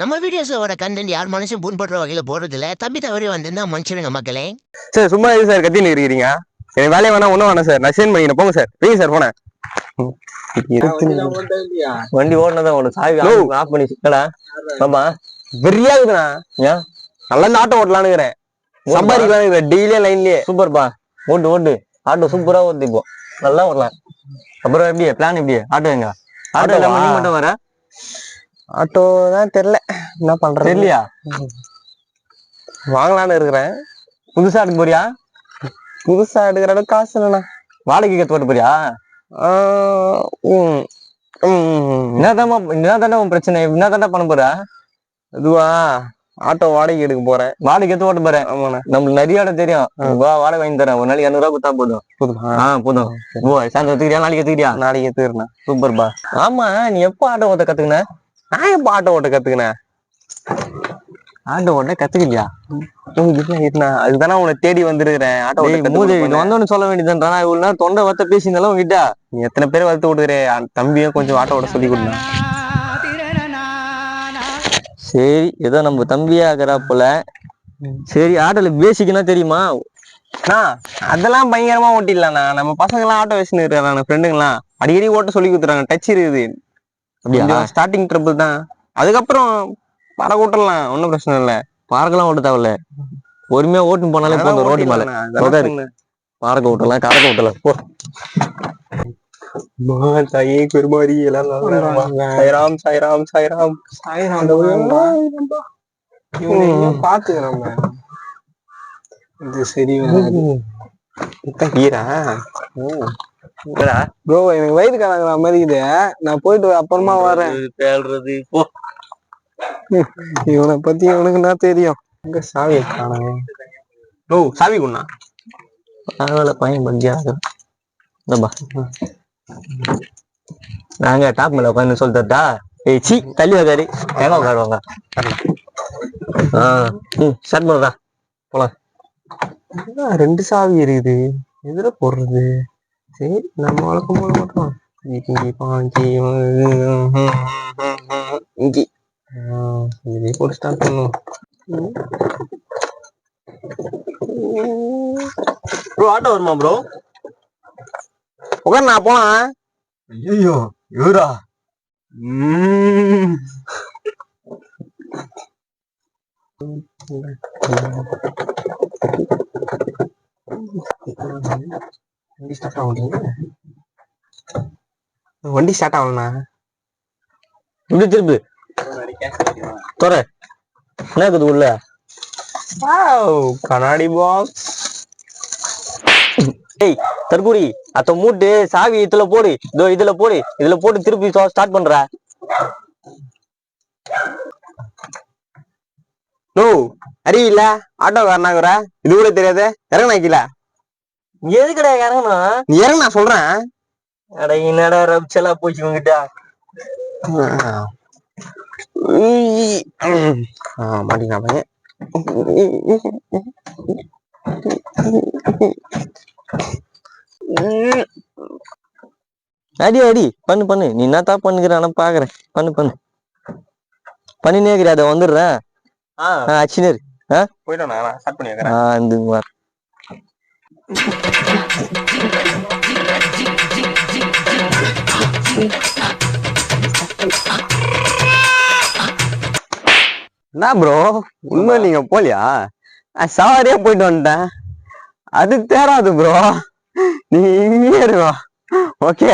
நம்ம வீடியோஸோட கண்டென்ட் யார் மனுஷன் புண்படுற வகையில போடுறது இல்ல தம்பி தவறி வந்திருந்தா மனுஷனுங்க மக்களே. சார் சும்மா எது சார் கத்தின்னு இருக்கிறீங்க. எனக்கு வேலையை வேணா ஒன்றும் வேணாம் சார். நான் சேன் பண்ணிக்கிறேன். போங்க சார். வைங்க சார் போனேன் வண்டி ஓடுனதான் ஒண்ணு சாவி. ஆஃப் பண்ணி என்னடா ஆமா வெறியா இருக்குண்ணா ஏன் நல்லா இந்த ஆட்டோ ஓட்டலான்னு இருக்கிறேன். சம்பாதிக்கலாம் இருக்கிறேன். டெய்லியே லைன்லயே சூப்பர்ப்பா ஓட்டு ஓட்டு. ஆட்டோ சூப்பரா ஓட்டு இப்போ. நல்லா ஓடலாம். அப்புறம் எப்படி பிளான் எப்படி ஆட்டோ எங்க? ஆட்டோ? இல்லாம மட்டும் வர. ஆட்டோ தான் தெரியல. என்ன பண்றது? தெரியலையா? வாங்கலான்னு இருக்கிறேன். புதுசா எடுக்க போறியா? புதுசா எடுக்கிற அளவுக்கு காசு இல்லைண்ணா. வாடகைக்கு கத்து ஓட்ட போறியா? என்னதாம்மா என்னதாண்டா உன் பிரச்சனை? என்னதாண்டா பண்ண போற? அதுவா ஆட்டோ வாடகை எடுக்க போறேன். வாடகை எடுத்து ஓட்ட போறேன். ஆமாண்ணா. நம்மளுக்கு நிறைய இடம் தெரியும். வா வாடகை வாங்கி தரேன். ஒரு நாளைக்கு இரநூறுவா கொடுத்தா போதும். போதுமா? ஆ போதும். ஓ சாயந்தரம் எடுத்துக்கிறியா? நாளைக்கு எடுத்துக்கிறியா? நாளைக்கு எடுத்துக்கிறேண்ணா. சூப்பர்ப்பா ஆமா நீ எப்போ ஆட்டோ ஓட்ட கத்துக்கின? நான் எப்ப ஆட்டோ ஓட்ட கத்துக்கினேன்? ஆட்டோ ஓட்ட கத்துக்கலையா? அதுதானே உன்னை தேடி வந்திருக்கிறேன். ஆட்டோ ஓட்ட. வந்தோன்னு சொல்ல வேண்டியதுன்றா இவ்வளவு நேரம் தொண்டை வத்த பேசியிருந்தாலும் உங்ககிட்ட நீ எத்தனை பேர் வளர்த்து விடுறே தம்பியும் கொஞ்சம் ஆட்டோ ஓட்ட சொல்லி கொடுங்க சரி ஏதோ நம்ம தம்பியா இருக்கிறா போல சரி ஆட்டோல பேசிக்கனா தெரியுமா? அதெல்லாம் பயங்கரமா ஓட்டிடலாண்ணா. நம்ம பசங்க எல்லாம் ஆட்டோ வச்சுன்னு இருக்கிறாங்க ஃப்ரெண்டுங்களாம் அடிக்கடி ஓட்ட சொல்லி கொடுத்துறாங்க டச் இருக்குது. அப்படியா? ஸ்டார்டிங் ட்ரிபிள் தான். அதுக்கப்புறம் பறக்க விட்டுறலாம் ஒன்றும் பிரச்சனை இல்லை. பார்க்கலாம் ஓட்ட தேவையில்ல. பொறுமையா ஓட்டுன்னு போனாலே போதும் ரோட்டு மேல. பார்க்க விட்டலாம் கறக்க விட்டலாம் போ. தாயே பெருமாடி எல்லாம் சாய்ராம் சாய்ராம் சாய்ராம். பாத்துக்கிறோம் இது சரி ஈரா? என்னடா? ப்ரோ எனக்கு வயிறு கலங்குற மாதிரி இது நான் போயிட்டு அப்புறமா வரேன். பேல்றது போ. இவனை பத்தி இவனுக்கு என்ன தெரியும்? எங்க சாவி காணாங்க ஓ சாவி குண்ணா அதனால பையன் பஞ்சியா இந்தப்பா நாங்க டாப் மேல உட்காந்து சொல்லிட்டா ஏய் சி தள்ளி உக்காரு. எங்க உட்காருவாங்க ஆ ம் ஸ்டார்ட் பண்ணுறா என்ன ரெண்டு சாவி இருக்குது எதுல போடுறது? சரி நம்ம வழக்கம் போல மட்டும் இங்கி பாஞ்சி இங்கி இதே போட்டு ஸ்டார்ட் பண்ணும் ப்ரோ ஆட்டோ வருமா ப்ரோ உட்கார் நான் போலாம் ஐயோ இவரா வண்டி ஸ்டார்ட் ஆகல வண்டி ஸ்டார்ட் ஆகலண்ணா இப்படி திருப்பு. தொற. என்ன இருக்குது உள்ள? கண்ணாடி பாக்ஸ் ஏய் தற்கூரி அத்த மூட்டு சாவி இதுல போடு. இதோ இதுல போடு. இதுல போட்டு திருப்பி ஸ்டார்ட் பண்ற. நோ அறிவில்ல? ஆட்டோக்காரனாக்குற இது கூட தெரியாது? இறங்கினா எதுக்கடா இறங்கணும் நீ இறங்க நான் சொல்றேன். அட என்னடா ரப்சலா போச்சு உங்ககிட்ட ஆ மாட்டினா பையன் அடி அடி பண்ணு பண்ணு. நீ என்ன தான் பண்ணுகிற? நான் பாக்குறேன். பண்ணு பண்ணு. பண்ணினே இருக்கிற அதை வந்துடுறேன். ஆ. அச்சினர். போயிட்டோம் நான் ஸ்டார்ட் பண்ணி வைக்கிறேன். ஆ இந்த மாதிரி என்ன ப்ரோ உண்மை நீங்க போலியா? நான் சவாரியா போயிட்டு வந்துட்டேன். அது தேராது ப்ரோ நீ இங்கே இருக்கோ ஓகே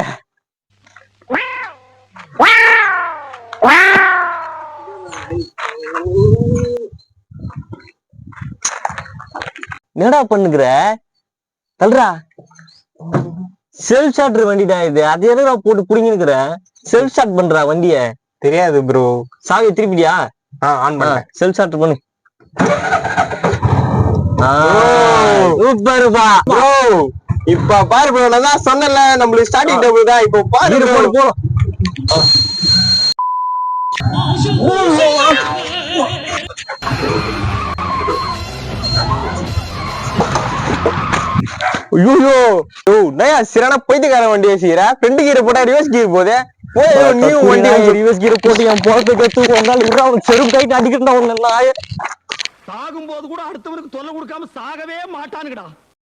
என்னடா பண்ணுகிற? தல்றா செல்ஃப் ஸ்டார்டர் வண்டிடா இது. அது எதுடா போட்டு புடிங்கிருக்கிற செல்ஃப் ஸ்டார்ட் பண்றா வண்டிய. தெரியாது ப்ரோ சாவியை திருப்பிடியா? ஆ ஆன் பண்ணேன் செல்ஃப் ஸ்டார்டர் பண்ணு. Oh. சூப்பர்ப்பா ப்ரோ இப்ப பாரு ப்ரோ நான் தான் சொன்னேன்ல நம்மளுக்கு ஸ்டார்டிங் டேபிள் தான். இப்போ பாரு. போடு, ஐயோ யோ நயா சிறான பைத்தியக்கார வண்டி வச்சுக்கிற? ஃப்ரண்ட் கீரை போட்டா ரிவர்ஸ் கீர் போதே? போய் நீ வண்டி ரிவர்ஸ் கீர் போட்டு என் கத்து உன்னால விடுறா அவனுக்கு செருப்பு கைட்டு அடிக்கிறா உன்ன நாய சாகும்போது கூட அடுத்தவனுக்கு தொல்லை கொடுக்காம சாகவே மாட்டானுங்கடா.